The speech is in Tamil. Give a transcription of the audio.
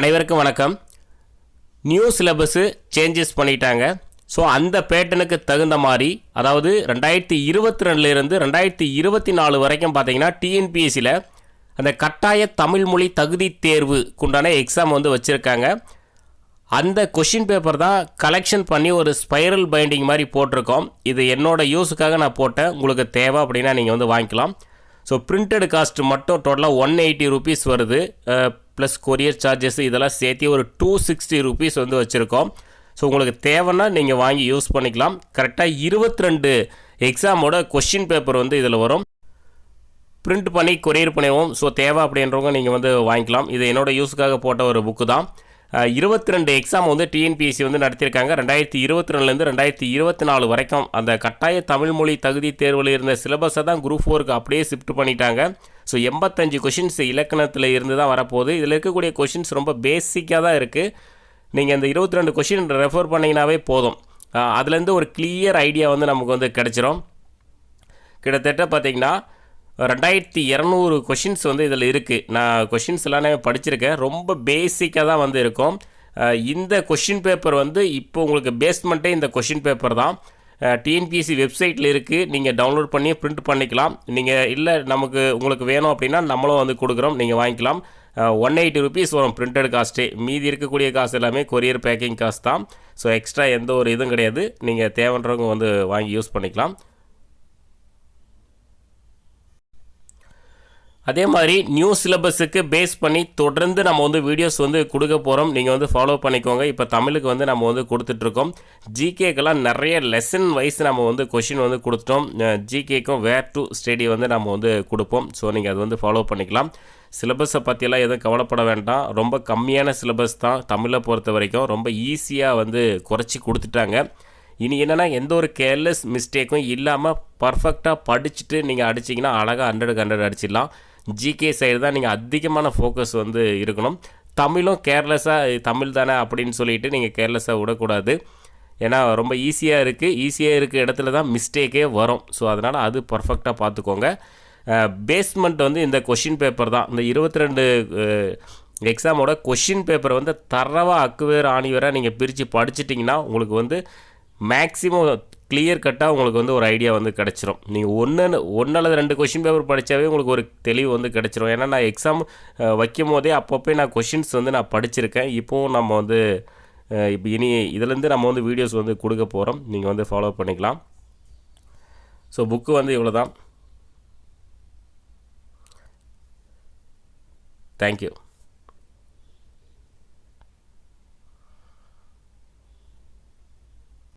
அனைவருக்கும் வணக்கம். நியூ சிலபஸ்ஸு சேஞ்சஸ் பண்ணிட்டாங்க. ஸோ அந்த பேட்டனுக்கு தகுந்த மாதிரி அதாவது ரெண்டாயிரத்தி இருபத்தி ரெண்டுலேருந்து ரெண்டாயிரத்தி இருபத்தி நாலு வரைக்கும் பார்த்தீங்கன்னா டிஎன்பிஎஸ்சியில் அந்த கட்டாய தமிழ் மொழி தகுதி தேர்வுக்குண்டான எக்ஸாம் வந்து வச்சுருக்காங்க. அந்த கொஷின் பேப்பர் தான் கலெக்ஷன் பண்ணி ஒரு ஸ்பைரல் பைண்டிங் மாதிரி போட்டிருக்கோம். இது என்னோடய யூஸுக்காக நான் போட்டேன். உங்களுக்கு தேவை அப்படின்னா நீங்கள் வந்து வாங்கிக்கலாம். ஸோ பிரிண்டட் காஸ்ட் மட்டும் டோட்டலாக ஒன் எயிட்டி ருபீஸ் வருது. ப்ளஸ் கொரியர் சார்ஜஸ் இதெல்லாம் சேர்த்து ஒரு டூ சிக்ஸ்டி ருபீஸ் வந்து வச்சுருக்கோம். ஸோ உங்களுக்கு தேவைன்னா நீங்கள் வாங்கி யூஸ் பண்ணிக்கலாம். கரெக்டாக இருபத்தி ரெண்டு எக்ஸாமோட கொஷின் பேப்பர் வந்து இதில் வரும். பிரிண்ட் பண்ணி கொரியர் பண்ணிவோம் ஸோ தேவை அப்படின்றவங்க நீங்கள் வந்து வாங்கிக்கலாம். இது என்னோடய யூஸுக்காக போட்ட ஒரு புக்கு தான். இருபத்தி ரெண்டு எக்ஸாம் வந்து டிஎன்பிஎஸ்சி வந்து நடத்தியிருக்காங்க. ரெண்டாயிரத்தி இருபத்தி ரெண்டுலேருந்து ரெண்டாயிரத்தி இருபத்தி நாலு வரைக்கும் அந்த கட்டாய தமிழ் மொழி தகுதி தேர்வில் இருந்த சிலபஸை தான் குரூப் ஃபோருக்கு அப்படியே ஷிஃப்ட் பண்ணிட்டாங்க. ஸோ எண்பத்தஞ்சு கொஷின்ஸ் இலக்கணத்தில் இருந்து தான் வரப்போகுது. இதில் இருக்கக்கூடிய கொஷின்ஸ் ரொம்ப பேசிக்காக தான் இருக்குது நீங்கள் இந்த இருபத்தி ரெண்டு கொஷின் ரெஃபர் பண்ணிங்கனாவே போதும் அதுலேருந்து ஒரு கிளியர் ஐடியா வந்து நமக்கு வந்து கிடச்சிரும். கிட்டத்தட்ட பார்த்தீங்கன்னா ரெண்டாயிரத்தி இரநூறு கொஷின்ஸ் வந்து இதில் இருக்குது நான் கொஷின்ஸ் எல்லாமே படிச்சிருக்கேன். ரொம்ப பேசிக்காக தான் வந்து இருக்கும். இந்த கொஷின் பேப்பர் வந்து இப்போ உங்களுக்கு பேஸ்மெண்ட்டே இந்த கொஷின் பேப்பர் தான். டிஎன்பிஎஸ்சி வெப்சைட்டில் இருக்குது நீங்கள் டவுன்லோட் பண்ணி பிரிண்ட் பண்ணிக்கலாம். நீங்கள் இல்லை நமக்கு உங்களுக்கு வேணும் அப்படின்னா நம்மளும் வந்து கொடுக்குறோம். நீங்கள் வாங்கிக்கலாம். ஒன் எயிட்டி ருபீஸ் வரும் பிரிண்டட் காஸ்ட்டே மீதி இருக்கக்கூடிய காசு எல்லாமே கொரியர் பேக்கிங் காசு தான். ஸோ எக்ஸ்ட்ரா எந்த ஒரு இதுவும் கிடையாது. நீங்கள் தேவைன்றவங்க வந்து வாங்கி யூஸ் பண்ணிக்கலாம். அதே மாதிரி நியூ சிலபஸுக்கு பேஸ் பண்ணி தொடர்ந்து நம்ம வந்து வீடியோஸ் வந்து கொடுக்க போகிறோம் நீங்கள் வந்து ஃபாலோ பண்ணிக்கோங்க. இப்போ தமிழுக்கு வந்து நம்ம வந்து கொடுத்துட்ருக்கோம். ஜிகேக்கெல்லாம் நிறைய லெசன் வைஸ் நம்ம வந்து கொஷின் வந்து கொடுத்துட்டோம். ஜிகேக்கும் வேர் டு ஸ்டடி வந்து நம்ம வந்து கொடுப்போம். ஸோ நீங்கள் அது வந்து ஃபாலோ பண்ணிக்கலாம். சிலபஸை பற்றியெல்லாம் எதுவும் கவலைப்பட வேண்டாம். ரொம்ப கம்மியான சிலபஸ் தான் தமிழை பொறுத்த வரைக்கும். ரொம்ப ஈஸியாக வந்து குறைச்சி கொடுத்துட்டாங்க. இனி என்னென்னா எந்த ஒரு கேர்லெஸ் மிஸ்டேக்கும் இல்லாமல் பர்ஃபெக்டாக படிச்சுட்டு நீங்கள் அடிச்சிங்கன்னா அழகாக ஹண்ட்ரடுக்கு ஹண்ட்ரட் அடிச்சிடலாம். ஜிகே சைடு தான் நீங்கள் அதிகமான ஃபோக்கஸ் வந்து இருக்கணும். தமிழும் கேர்லெஸ்ஸாக தமிழ் தானே அப்படின்னு சொல்லிட்டு நீங்கள் கேர்லெஸ்ஸாக விடக்கூடாது. ஏன்னா ரொம்ப ஈஸியாக இருக்குது ஈஸியாக இருக்க இடத்துல தான் மிஸ்டேக்கே வரும். ஸோ அதனால் அது பர்ஃபெக்டாக பார்த்துக்கோங்க பேஸ்மெண்ட் வந்து இந்த கொஷின் பேப்பர் தான். இந்த இருபத்தி ரெண்டு எக்ஸாமோட கொஷின் பேப்பர் வந்து தரவாக அக்குவேர் ஆணிவராக நீங்கள் பிரித்து படிச்சிட்டிங்கன்னா உங்களுக்கு வந்து மேக்ஸிமம் கிளியர் கட்டாக உங்களுக்கு வந்து ஒரு ஐடியா வந்து கிடச்சிரும். நீங்கள் ஒன்று ஒன்று அல்லது ரெண்டு கொஷின் பேப்பர் படித்தாவே உங்களுக்கு ஒரு தெளிவு வந்து கிடச்சிரும். ஏன்னா நான் எக்ஸாம் வைக்கும் போதே அப்பப்போ நான் கொஷின்ஸ் வந்து நான் படிச்சிருக்கேன். இப்போவும் நம்ம வந்து இப்போ இனி இதுலேருந்து நம்ம வந்து வீடியோஸ் வந்து கொடுக்க போகிறோம் நீங்கள் வந்து ஃபாலோ பண்ணிக்கலாம். ஸோ புக்கு வந்து இவ்வளோ தான் தேங்க்யூ